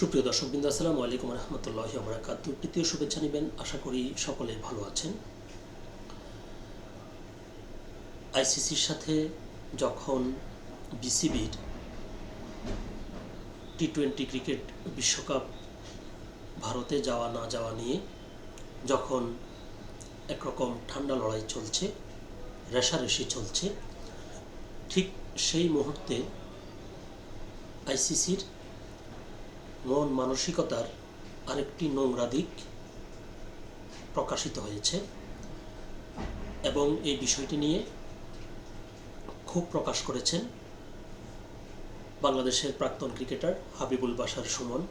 সুপ্রিয় দর্শকবৃন্দ আসসালামু আলাইকুম রহমতুল্লাহ বরাকাত তৃতীয় শুভেচ্ছা নেবেন। আশা করি সকলে ভালো আছেন। আইসিসির সাথে যখন বিসিবির টি টোয়েন্টি ক্রিকেট বিশ্বকাপ ভারতে যাওয়া না যাওয়া নিয়ে যখন একরকম ঠান্ডা লড়াই চলছে রেশারেশি চলছে, ঠিক সেই মুহূর্তে আইসিসির মন মানসিকতার আরেকটি নোংরা দিক প্রকাশিত হয়েছে এবং এই বিষয়টি নিয়ে ক্ষোভ প্রকাশ করেছেন বাংলাদেশের প্রাক্তন ক্রিকেটার হাবিবুল বাশার সুমন।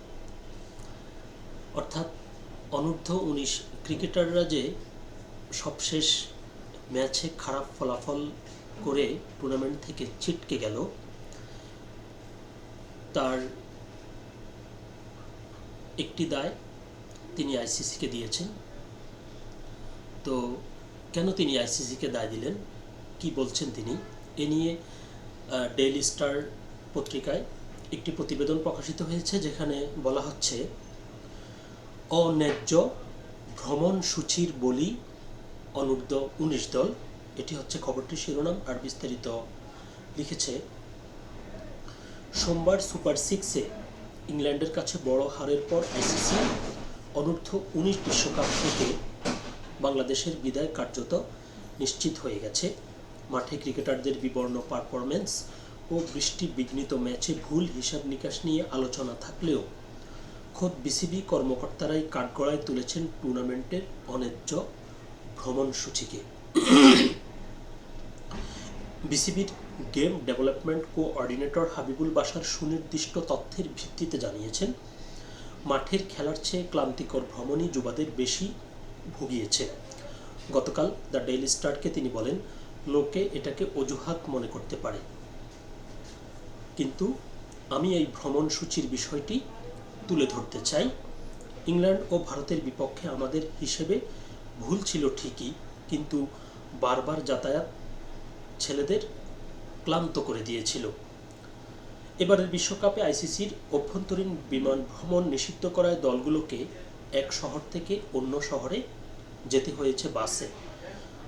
অর্থাৎ অনূর্ধ্ব উনিশ ক্রিকেটাররা যে সবশেষ ম্যাচে খারাপ ফলাফল করে টুর্নামেন্ট থেকে ছিটকে গেল, তার একটি দায় তিনি আইসিসিকে দিয়েছেন। তো কেন তিনি আইসিসিকে দায় দিলেন? কি বলছেন তিনি? এ নিয়ে ডেইলি স্টার পত্রিকায় একটি প্রতিবেদন প্রকাশিত হয়েছে যেখানে বলা হচ্ছে, অন্যায্য ভ্রমণ সূচির বলি অনূর্ধ্ব উনিশ দল, এটি হচ্ছে খবরটির শিরোনাম আর বিস্তারিত লিখেছে, সোমবার সুপার সিক্সে ইংল্যান্ডের কাছে বড় হারের পর আইসিসি অনূর্ধ্ব উনিশ বিশ্বকাপ থেকে বাংলাদেশের বিদায় কার্যত নিশ্চিত হয়ে গেছে। মাঠে ক্রিকেটারদের বিবর্ণ পারফরমেন্স ও বৃষ্টি বিঘ্নিত ম্যাচে ভুল হিসাব নিকাশ নিয়ে আলোচনা থাকলেও খোদ বিসিবি কর্মকর্তারাই কাঠগড়ায় তুলেছেন টুর্নামেন্টের অন্যায্য ভ্রমণসূচিকে। বিসিবির game development coordinator Habibul Bashar সুনির্দিষ্ট তথ্যের ভিত্তিতে জানিয়েছেন, মাঠের খেলার চেয়ে ক্লান্তিকর ভ্রমণই যুবাদের বেশি ভুগিয়েছে। গতকাল দ্য ডেইলি স্টারকে তিনি বলেন, লোকে এটাকে অজুহাত মনে করতে পারে। কিন্তু আমি এই ভ্রমণ সূচির বিষয়টি তুলে ধরতে চাই। ইংল্যান্ড ও ভারতের বিপক্ষে আমাদের হিসেবে ভুল ছিল ঠিকই, কিন্তু বারবার যাতায়াত ছেলেদের ক্লান্ত করে দিয়েছিল। এবারের বিশ্বকাপে আইসিসির অভ্যন্তরীণ বিমান ভ্রমণ নিষিদ্ধ করায় দলগুলোকে এক শহর থেকে অন্য শহরে যেতে হয়েছে বাসে।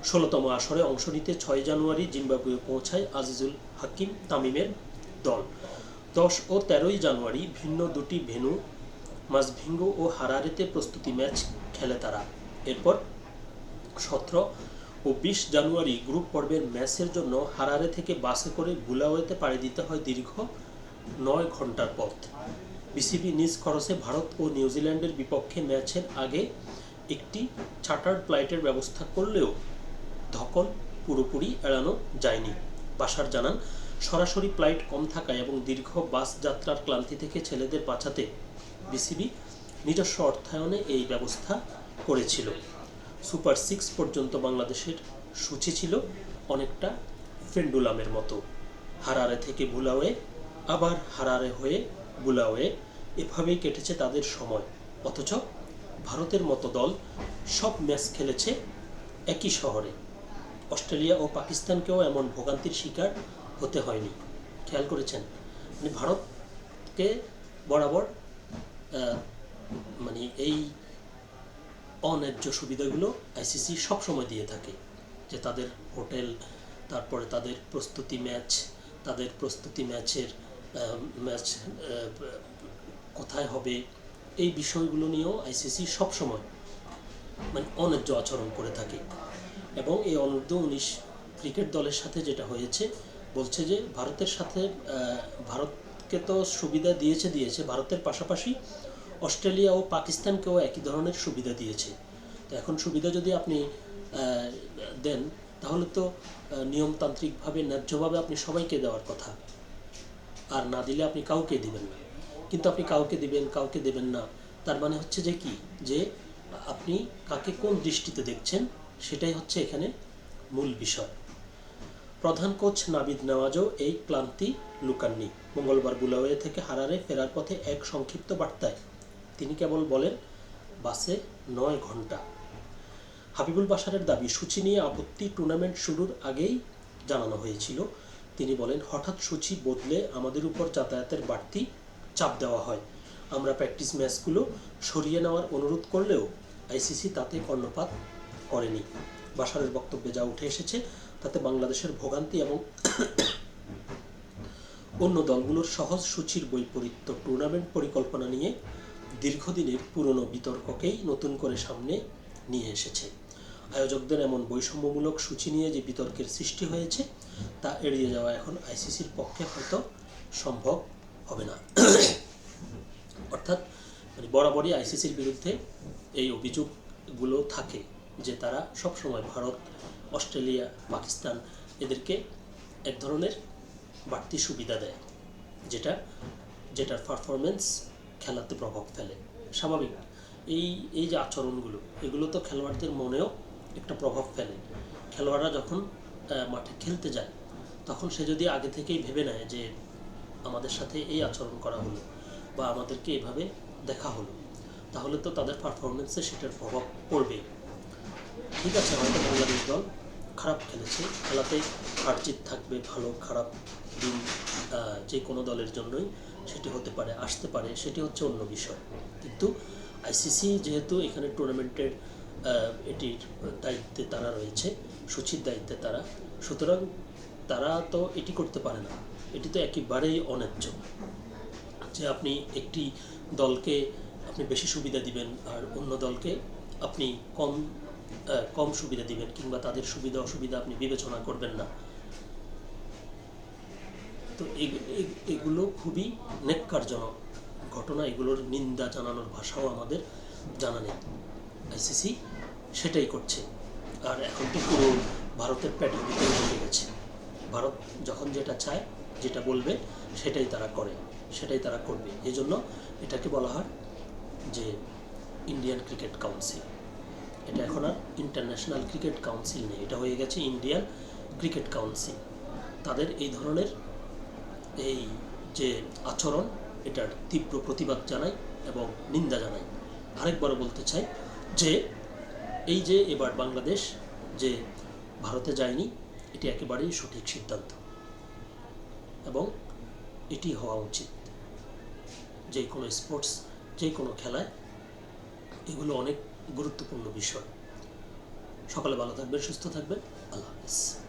ষোলোতম আসরে অংশ নিতে ছয় জানুয়ারি জিম্বাবুয়ে পৌঁছায় আজিজুল হাকিম তামিমের দল। দশ ও তেরোই জানুয়ারি ভিন্ন দুটি ভেনু মাসভিঙ্গো ও হারারেতে প্রস্তুতি ম্যাচ খেলে তারা। এরপর সতেরো ও বিশ জানুয়ারি গ্রুপ পর্বের ম্যাচের জন্য হারারে থেকে বাসে করে বুলাওয়েতে পাড়ি দিতে হয় দীর্ঘ নয় ঘণ্টার পথ। বিসিবি নিজ খরচে ভারত ও নিউজিল্যান্ডের বিপক্ষে ম্যাচের আগে একটি চার্টার্ড ফ্লাইটের ব্যবস্থা করলেও ধকল পুরোপুরি এড়ানো যায়নি। বাসার জানান, সরাসরি ফ্লাইট কম থাকায় এবং দীর্ঘ বাস যাত্রার ক্লান্তি থেকে ছেলেদের বাঁচাতে বিসিবি নিজস্ব অর্থায়নে এই ব্যবস্থা করেছিল। সুপার সিক্স পর্যন্ত বাংলাদেশের সূচি ছিল অনেকটা ফেন্ডুলামের মতো। হারারে থেকে বুলাওয়ে, আবার হারারে হয়ে বুলাওয়ে। এভাবেই কেটেছে তাদের সময়। অথচ ভারতের মতো দল সব ম্যাচ খেলেছে একই শহরে। অস্ট্রেলিয়া ও পাকিস্তানকেও এমন ভোগান্তির শিকার হতে হয়নি। খেয়াল করেছেন? মানে ভারতকে বরাবর মানে এই অন্যায্য সুবিধাগুলো আইসিসি সবসময় দিয়ে থাকে, যে তাদের হোটেল, তারপরে তাদের প্রস্তুতি ম্যাচ, তাদের প্রস্তুতি ম্যাচের ম্যাচ কোথায় হবে, এই বিষয়গুলো নিয়েও আইসিসি সবসময় মানে অন্যায্য আচরণ করে থাকে। এবং এই অনূর্ধ্ব উনিশ ক্রিকেট দলের সাথে যেটা হয়েছে, বলছে যে ভারতের সাথে ভারতকে তো সুবিধা দিয়েছে দিয়েছে, ভারতের পাশাপাশি অস্ট্রেলিয়া ও পাকিস্তানকেও একই ধরনের সুবিধা দিয়েছে। তো এখন সুবিধা যদি আপনি দেন, তাহলে তো নিয়মতান্ত্রিকভাবে, ন্যায্যভাবে আপনি সবাইকে দেওয়ার কথা। আর না দিলে আপনি কাউকে দিবেন না। কিন্তু আপনি কাউকে দিবেন, কাউকে দেবেন না। তার মানে হচ্ছে যে কি? যে আপনি কাকে কোন দৃষ্টিতে দেখছেন, সেটাই হচ্ছে এখানে মূল বিষয়। প্রধান কোচ নাবিদ নেওয়াজও এই ক্লান্তি লুকাননি। মঙ্গলবার বুলাওয়ে থেকে হারারে ফেরার পথে এক সংক্ষিপ্ত বার্তায় তিনি কেবল বলেন, বাসে নয় ঘণ্টা। হাবিবুল বাসারের দাবি, সূচি নিয়ে আপত্তি টুর্নামেন্ট শুরুর আগেই জানানো হয়েছিল। তিনি বলেন, হঠাৎ সূচি বদলে আমাদের উপর যাতায়াতের বাড়তি চাপ দেওয়া হয়। আমরা প্র্যাকটিস ম্যাচগুলো সরিয়ে নেওয়ার অনুরোধ করলেও আইসিসি তাতে কর্ণপাত করেনি। বাসারের বক্তব্যে যা উঠে এসেছে, তাতে বাংলাদেশের ভোগান্তি এবং অন্য দলগুলোর সহজ সূচির বৈপরীত্য টুর্নামেন্ট পরিকল্পনা নিয়ে দীর্ঘদিনের পুরনো বিতর্ককেই নতুন করে সামনে নিয়ে এসেছে। আয়োজকদের এমন বৈষম্যমূলক সূচি নিয়ে যে বিতর্কের সৃষ্টি হয়েছে, তা এড়িয়ে যাওয়া এখন আইসিসির পক্ষে হয়তো সম্ভব হবে না। অর্থাৎ মানে বরাবরই আইসিসির বিরুদ্ধে এই অভিযোগগুলো থাকে যে তারা সবসময় ভারত, অস্ট্রেলিয়া, পাকিস্তান এদেরকে এক ধরনের বাড়তি সুবিধা দেয়, যেটা, যেটার পারফরমেন্স খেলাতে প্রভাব ফেলে। স্বাভাবিক। এই এই যে আচরণগুলো, এগুলো তো খেলোয়াড়দের মনেও একটা প্রভাব ফেলে। খেলোয়াড়রা যখন মাঠে খেলতে যায়, তখন সে যদি আগে থেকেই ভেবে নেয় যে আমাদের সাথে এই আচরণ করা হলো বা আমাদেরকে এভাবে দেখা হলো, তাহলে তো তাদের পারফরমেন্সে সেটার প্রভাব পড়বে ঠিক আছে, হয়তো বাংলাদেশ দল খারাপ খেলেছে, খেলাতে হার জিত থাকবে, ভালো, খারাপ দিন যে কোনো দলের জন্যই সেটি হতে পারে, আসতে পারে, সেটি হচ্ছে অন্য বিষয়। কিন্তু আইসিসি যেহেতু এখানে টুর্নামেন্টের এটির দায়িত্বে তারা রয়েছে, সূচির দায়িত্বে তারা, সুতরাং তারা তো এটি করতে পারে না। এটি তো একেবারেই অন্যায্য। যে আপনি একটি দলকে আপনি বেশি সুবিধা দিবেন আর অন্য দলকে আপনি কম কম সুবিধা দিবেন কিংবা তাদের সুবিধা অসুবিধা আপনি বিবেচনা করবেন না তো এগ- এগ- এগুলো খুবই নেককারজনক ঘটনা, এগুলোর নিন্দা জানানোর ভাষাও আমাদের জানা নেই। আইসিসি সেটাই করছে। আর এখন তো পুরো ভারতের প্যাটের ভিতরে গেছে। ভারত যখন যেটা চায়, যেটা বলবে, সেটাই তারা করে, সেটাই তারা করবে। এই জন্য এটাকে বলা হয় যে ইন্ডিয়ান ক্রিকেট কাউন্সিল এটা এখন আর ইন্টারন্যাশনাল ক্রিকেট কাউন্সিল নেই। এটা হয়ে গেছে ইন্ডিয়ান ক্রিকেট কাউন্সিল তাদের এই ধরনের এই যে আচরণ, এটার তীব্র প্রতিবাদ জানাই এবং নিন্দা জানাই। আরেকবার বলতে চাই যে, এই যে এবার বাংলাদেশ যে ভারতে যায়নি, এটি একেবারেই সঠিক সিদ্ধান্ত এবং এটি হওয়া উচিত। যে কোনো স্পোর্টস, যে কোনো খেলায় এগুলো অনেক গুরুত্বপূর্ণ বিষয়। সকালে ভালো থাকবেন, সুস্থ থাকবেন। আল্লাহ হাফিজ।